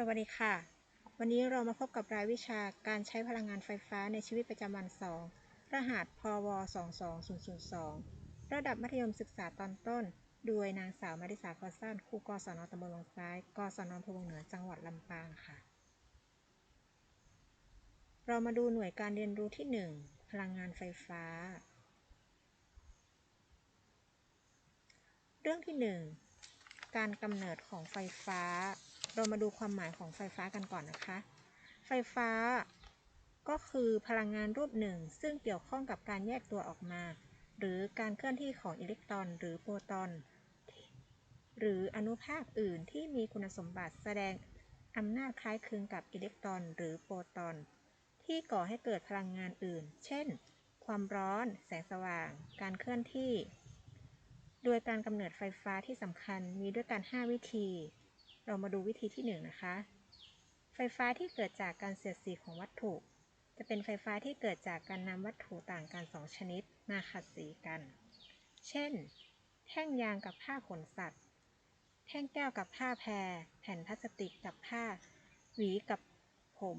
สวัสดีค่ะ วันนี้เรามาพบกับรายวิชาการใช้พลังงานไฟฟ้าในชีวิตประจำวัน 2 รหัสพว 22002 ระดับมัธยมศึกษาตอนต้น โดยนางสาวมาริสาคอสั้นครูกศนตำบลวงซ้าย กศนพวงเหนือ จังหวัดลำปางค่ะ เรามาดูหน่วยการเรียนรู้ที่ 1 พลังงานไฟฟ้า เรื่องที่ 1 การกำเนิดของไฟฟ้า เรามาดูความหมายของไฟฟ้ากันก่อนนะคะ ไฟฟ้าก็คือพลังงานรูปหนึ่ง ซึ่งเกี่ยวข้องกับการแยกตัวออกมา หรือการเคลื่อนที่ของอิเล็กตรอน หรือโปรตอน หรืออนุภาคอื่นที่มีคุณสมบัติแสดงอำนาจคล้ายคลึงกับอิเล็กตรอน หรือโปรตอน ที่ก่อให้เกิดพลังงานอื่น เช่น ความร้อน แสงสว่าง การเคลื่อนที่ โดยการกำเนิดไฟฟ้าที่สำคัญมีด้วยกัน 5 วิธี เรามาดูวิธีที่1นนะคะ ไฟฟ้าที่เกิดจากการเสียดสีของวัตถุ จะเป็นไฟฟ้าที่เกิดจากการนำวัตถุต่างกัน 2 ชนิดมาขัดสีกัน เช่น แท่งยางกับผ้าขนสัตว์ แท่งแก้วกับผ้าแพร แผ่นพลาสติกกับผ้า หวีกับผม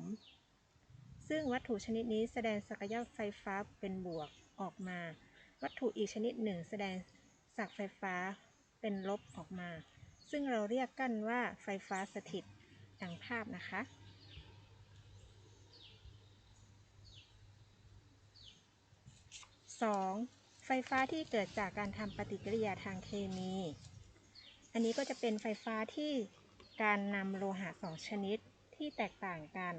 ซึ่งวัตถุชนิดนี้แสดงศักยภาพไฟฟ้าเป็นบวกออกมา วัตถุอีกชนิดหนึ่งแสดงศักไฟฟ้าเป็นลบออกมา ซึ่งเราเรียกกันว่าไฟฟ้าสถิตดังภาพนะคะ 2. ไฟฟ้าที่เกิดจากการทำปฏิกิริยาทางเคมี อันนี้ก็จะเป็นไฟฟ้าที่การนำโลหะสองชนิดที่แตกต่างกัน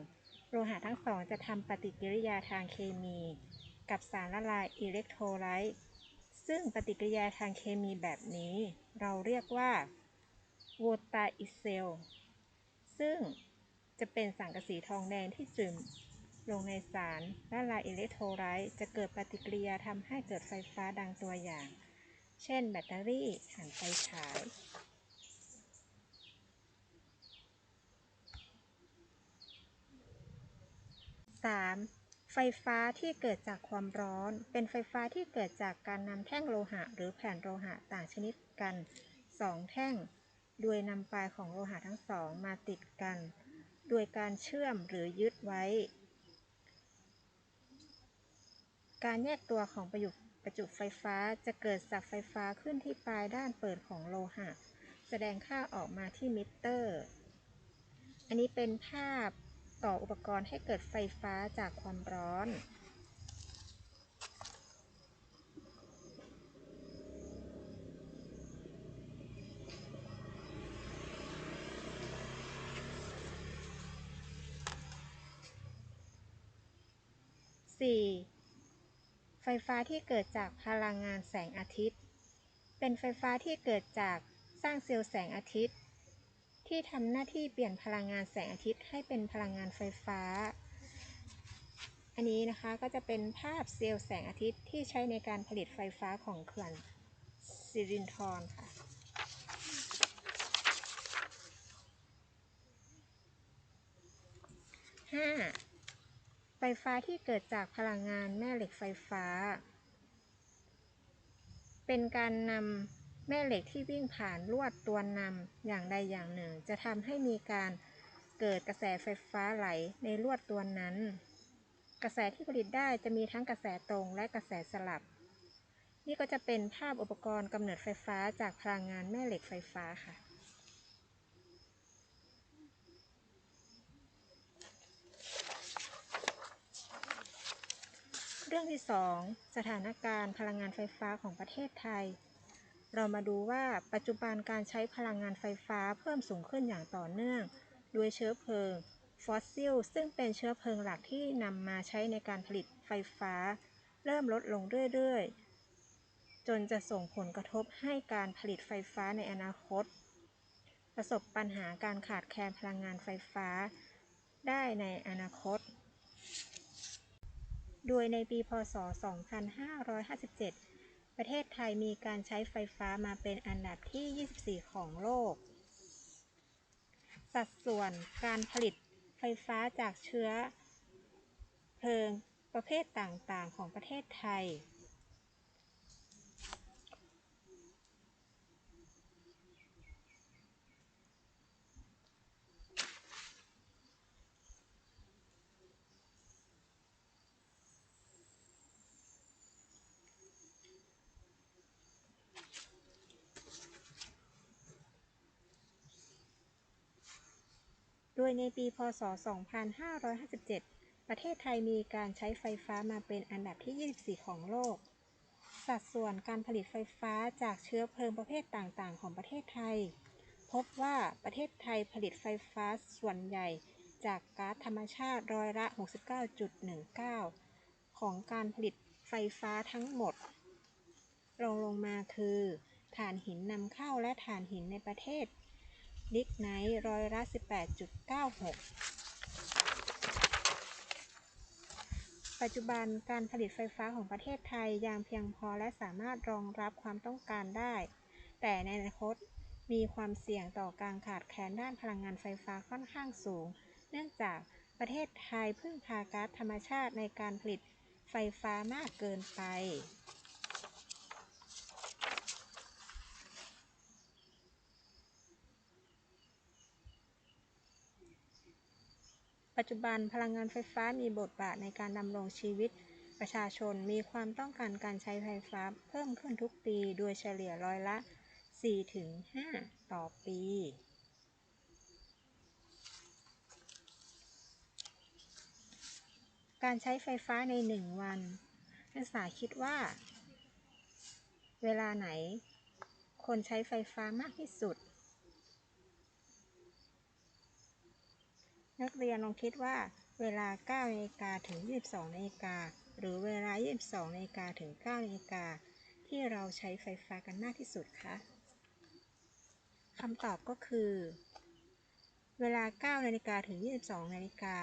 โลหะทั้งสองจะทำปฏิกิริยาทางเคมี กับสารละลายอิเล็กโทรไลต์ซึ่งปฏิกิริยาทางเคมีแบบนี้ เราเรียกว่า โวตาอิเซล ซึ่งจะเป็นสังกะสีทองแดงที่ซึมลงในสารละลายอิเล็กโทรไลต์จะเกิดปฏิกิริยาทำให้เกิดไฟฟ้าดังตัวอย่าง เช่นแบตเตอรี่ถ่านไฟฉาย 3. ไฟฟ้าที่เกิดจากความร้อน เป็นไฟฟ้าที่เกิดจากการนำแท่งโลหะ หรือแผ่นโลหะต่างชนิดกัน 2 แท่ง โดยนำปลายของโลหะทั้งสองมาติดกัน โดยการเชื่อมหรือยึดไว้ การแยกตัวของประยุกประจุไฟฟ้าจะเกิดสักไฟฟ้าขึ้นที่ปลายด้านเปิดของโลหะ แสดงค่าออกมาที่มิเตอร์ อันนี้เป็นภาพต่ออุปกรณ์ให้เกิดไฟฟ้าจากความร้อน 4. ไฟฟ้าที่เกิดจากพลังงานแสงอาทิตย์ เป็นไฟฟ้าที่เกิดจากสร้างเซลล์แสงอาทิตย์ ที่ทำหน้าที่เปลี่ยนพลังงานแสงอาทิตย์ให้เป็นพลังงานไฟฟ้า อันนี้นะคะก็จะเป็นภาพเซลล์แสงอาทิตย์ที่ใช้ในการผลิตไฟฟ้าของเขื่อนสิรินธรค่ะ 5. ไฟฟ้าที่เกิดจากพลังงานแม่เหล็กไฟฟ้า เป็นการนำแม่เหล็กที่วิ่งผ่านลวดตัวนำอย่างใดอย่างหนึ่ง จะทำให้มีการเกิดกระแสไฟฟ้าไหลในลวดตัวนั้น กระแสที่ผลิตได้จะมีทั้งกระแสตรงและกระแสสลับ นี่ก็จะเป็นภาพอุปกรณ์กำเนิดไฟฟ้าจากพลังงานแม่เหล็กไฟฟ้าค่ะ เรื่องที่ 2 สถานการณ์พลังงานไฟฟ้าของประเทศไทย เรามาดูว่าปัจจุบันการใช้พลังงานไฟฟ้าเพิ่มสูงขึ้นอย่างต่อเนื่องโดยเชื้อเพลิง ฟอสซิล ซึ่งเป็นเชื้อเพลิงหลักที่นำมาใช้ในการผลิตไฟฟ้า เริ่มลดลงเรื่อยๆ จนจะส่งผลกระทบให้การผลิตไฟฟ้าในอนาคต ประสบปัญหาการขาดแคลนพลังงานไฟฟ้า ได้ในอนาคต โดยในปีพศ 2557 ประเทศไทยมีการใช้ไฟฟ้ามาเป็นอันดับที่ 24 ของโลก สัดส่วนการผลิตไฟฟ้าจากเชื้อเพลิงประเภทต่างๆ ของประเทศไทย โดยในปี พ.ศ.2557 ประเทศไทยมีการใช้ไฟฟ้ามาเป็นอันดับที่ 24 ของโลก สัดส่วนการผลิตไฟฟ้าจากเชื้อเพลิงประเภทต่างๆ ของประเทศไทย พบว่าประเทศไทยผลิตไฟฟ้าส่วนใหญ่จากก๊าซธรรมชาติร้อยละ 69.19 ของการผลิตไฟฟ้าทั้งหมดรองลงมาคือถ่านหินนำเข้าและถ่านหินในประเทศ ลิกไนท์ร้อยละ 18.96 ปัจจุบันการผลิตไฟฟ้าของประเทศไทยยังเพียงพอและสามารถรองรับความต้องการได้ แต่ในอนาคตมีความเสี่ยงต่อการขาดแคลนด้านพลังงานไฟฟ้าค่อนข้างสูง เนื่องจากประเทศไทยพึ่งพาก๊าซธรรมชาติในการผลิตไฟฟ้ามากเกินไป ปัจจุบันพลังงานไฟฟ้ามีบทบาทในการดำรงชีวิต ประชาชนมีความต้องการการใช้ไฟฟ้าเพิ่มขึ้นทุกปี โดยเฉลี่ยร้อยละ 4-5 ต่อปี การใช้ไฟฟ้าในหนึ่งวัน นักศึกษาคิดว่า เวลาไหน คนใช้ไฟฟ้ามากที่สุด นักเรียนลองคิดว่าเวลา 9นาฬิกาถึง 22นาฬิกา หรือเวลา 22นาฬิกาถึง 9นาฬิกา ที่เราใช้ไฟฟ้ากันมากที่สุดคะคำตอบก็คือ เวลา 9นาฬิกาถึง 22นาฬิกา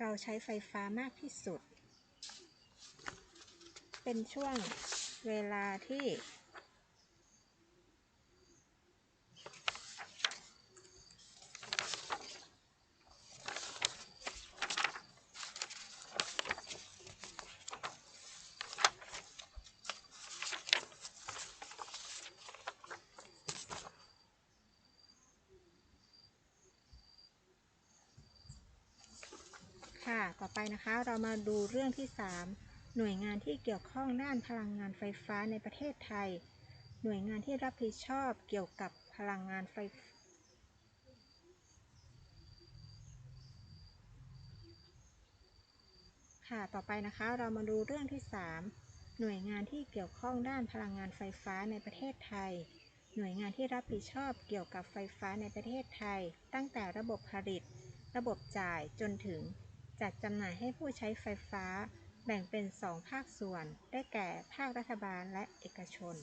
เราใช้ไฟฟ้ามากที่สุด เป็นช่วงเวลาที่ ค่ะ ต่ อไปนะคะ เรามาดูเรื่องที่ 3 หน่วยงานที่เกี่ยวข้องด้านพลังงานไฟฟ้าในประเทศไทย หน่วยงานที่รับผิดชอบเกี่ยวกับพลังงานไฟค่ะ ต่อไปนะคะ เรามาดูเรื่องที่ 3 หน่วยงานที่เกี่ยวข้องด้านพลังงานไฟฟ้าในประเทศไทย หน่วยงานที่รับผิดชอบเกี่ยวกับไฟฟ้าในประเทศไทย ตั้งแต่ระบบผลิต ระบบจ่ายจนถึง จัดจำหน่ายให้ผู้ใช้ไฟฟ้าแบ่งเป็น2ภาคส่วน ได้แก่ภาครัฐบาลและเอกชน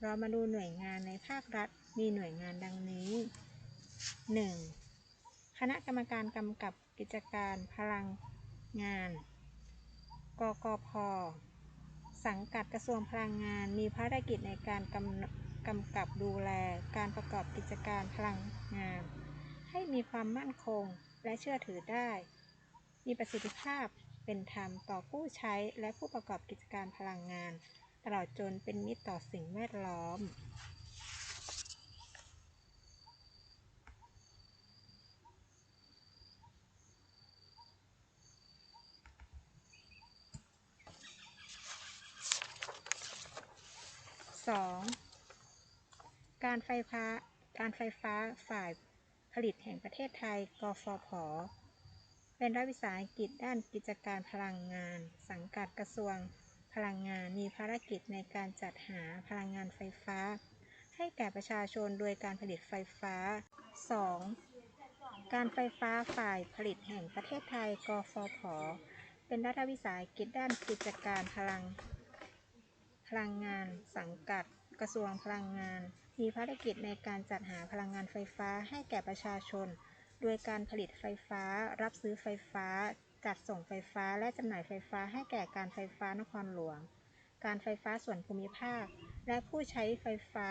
เรามาดูหน่วยงานในภาครัฐมีหน่วยงานดังนี้ 1. คณะกรรมการกำกับกิจการพลังงาน กกพ สังกัดกระทรวงพลังงานมีภารกิจในการกำกำกับดูแลการประกอบกิจการพลังงาน ให้มีความมั่นคงและเชื่อถือได้ มีประสิทธิภาพเป็นธรรมต่อผู้ใช้และผู้ประกอบกิจการพลังงาน ตลอดจนเป็นมิตรต่อสิ่งแวดล้อม 2. การไฟฟ้า การไฟฟ้าฝ่าย ผลิตแห่งประเทศไทย กฟผ เป็นรัฐวิสาหกิจด้านกิจการพลังงาน สังกัดกระทรวงพลังงานมีภารกิจในการจัดหาพลังงานไฟฟ้า ให้แก่ประชาชนโดยการผลิตไฟฟ้า 2. การไฟฟ้าฝ่ายผลิตแห่งประเทศไทย กฟผ เป็นรัฐวิสาหกิจด้านกิจการพลัง พลังงาน สังกัด กระทรวงพลังงาน มีภารกิจในการจัดหาพลังงานไฟฟ้าให้แก่ประชาชน โดยการผลิตไฟฟ้า รับซื้อไฟฟ้า จัดส่งไฟฟ้า และจำหน่ายไฟฟ้าให้แก่การไฟฟ้านครหลวง การไฟฟ้าส่วนภูมิภาค และผู้ใช้ไฟฟ้า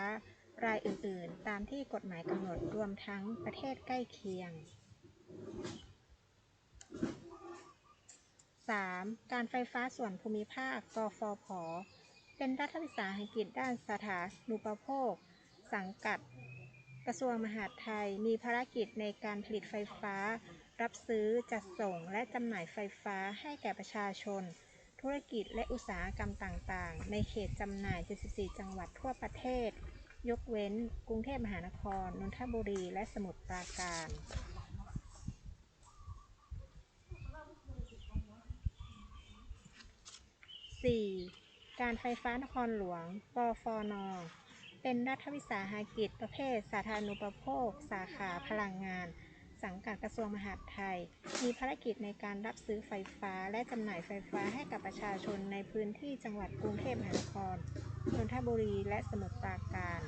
รายอื่น ๆ ตามที่กฎหมายกำหนด รวมทั้งประเทศใกล้เคียง 3. การไฟฟ้าส่วนภูมิภาค กฟผ เป็นรัฐวิสาหกิจด้านสาธารณูปโภค สังกัด กระทรวงมหาดไทย มีภารกิจในการผลิตไฟฟ้า รับซื้อ จัดส่ง และจำหน่ายไฟฟ้าให้แก่ประชาชน ธุรกิจและอุตสาหกรรมต่าง ๆ ในเขตจำหน่าย 74 จังหวัดทั่วประเทศ ยกเว้น กรุงเทพมหานคร นนทบุรี และสมุทรปราการ 4. การไฟฟ้านครหลวงปฟน เป็นรัฐวิสาหกิจประเภท สาธารณูปโภค สาขาพลังงาน สังกัดกระทรวงมหาดไทย มีภารกิจในการรับซื้อไฟฟ้าและจำหน่ายไฟฟ้าให้กับประชาชนในพื้นที่จังหวัดกรุงเทพมหานคร นนทบุรีและสมุทรปราการ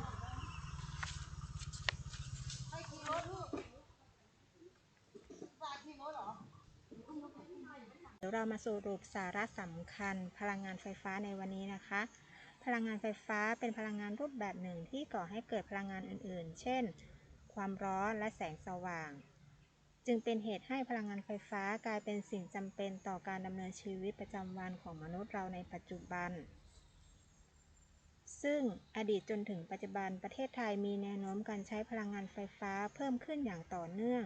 เดี๋ยวเรามาสรุปสาระสำคัญพลังงานไฟฟ้าในวันนี้นะคะ พลังงานไฟฟ้าเป็นพลังงานรูปแบบหนึ่งที่ก่อให้เกิดพลังงานอื่นๆ เช่น ความร้อนและแสงสว่าง จึงเป็นเหตุให้พลังงานไฟฟ้ากลายเป็นสิ่งจำเป็นต่อการดำเนินชีวิตประจำวันของมนุษย์เราในปัจจุบัน ซึ่งอดีตจนถึงปัจจุบันประเทศไทยมีแนวโน้มการใช้พลังงานไฟฟ้าเพิ่มขึ้นอย่างต่อเนื่อง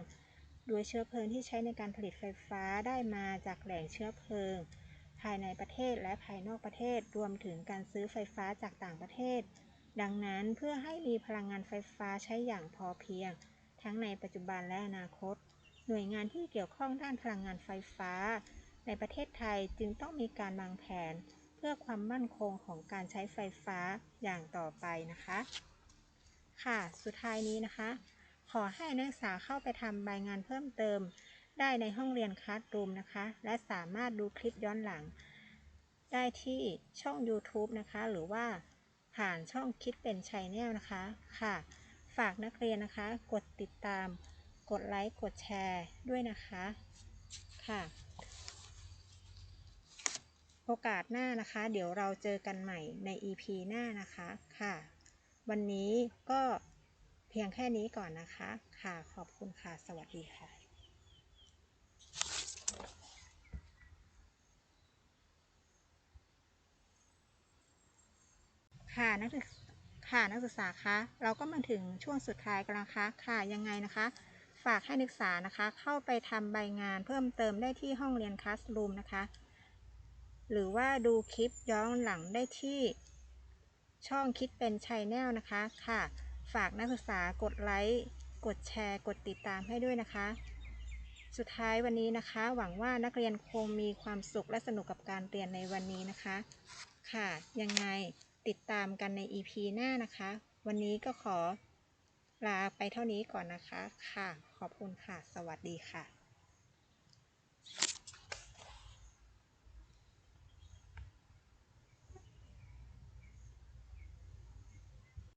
โดยเชื้อเพลิงที่ใช้ในการผลิตไฟฟ้าได้มาจากแหล่งเชื้อเพลิง ภายในประเทศและภายนอกประเทศรวมถึงการซื้อไฟฟ้าจากต่างประเทศ ดังนั้นเพื่อให้มีพลังงานไฟฟ้าใช้อย่างพอเพียง ทั้งในปัจจุบันและอนาคต หน่วยงานที่เกี่ยวข้องด้านพลังงานไฟฟ้า ในประเทศไทยจึงต้องมีการวางแผน เพื่อความมั่นคงของการใช้ไฟฟ้าอย่างต่อไปนะคะ ค่ะ สุดท้ายนี้นะคะ ขอให้นักศึกษาเข้าไปทำใบงานเพิ่มเติม ได้ในห้องเรียนคลาสรูมนะคะ และสามารถดูคลิปย้อนหลัง ได้ที่ช่อง YouTube นะคะ หรือว่าผ่านช่องคิดเป็นชัยแนลนะคะค่ะ ฝากนักเรียนนะคะ กดติดตาม กดไลค์ กดแชร์ด้วยนะคะค่ะ โอกาสหน้านะคะ เดี๋ยวเราเจอกันใหม่ใน EP หน้านะคะค่ะ วันนี้ก็เพียงแค่นี้ก่อนนะคะ ค่ะ ขอบคุณค่ะ สวัสดีค่ะ ค่ะนักศึกษาค่ะนักศึกษาคะเราก็มาถึงช่วงสุดท้ายกันแล้วนะคะค่ะยังไงนะคะ ฝากให้นักศึกษานะคะ เข้าไปทำใบงานเพิ่มเติมได้ที่ห้องเรียนคลาสรูมนะคะ หรือว่าดูคลิปย้อนหลังได้ที่ช่องคิดเป็นชัยแนลนะคะค่ะ ฝากนักศึกษากดไลค์กดแชร์ กดติดตามให้ด้วยนะคะ สุดท้ายวันนี้นะคะ หวังว่านักเรียนคงมีความสุขและสนุกกับการเรียนในวันนี้นะคะ ค่ะยังไง ติดตามกันใน EP หน้านะคะ วันนี้ก็ขอลาไปเท่านี้ก่อนนะคะ ค่ะ ขอบคุณค่ะ สวัสดีค่ะ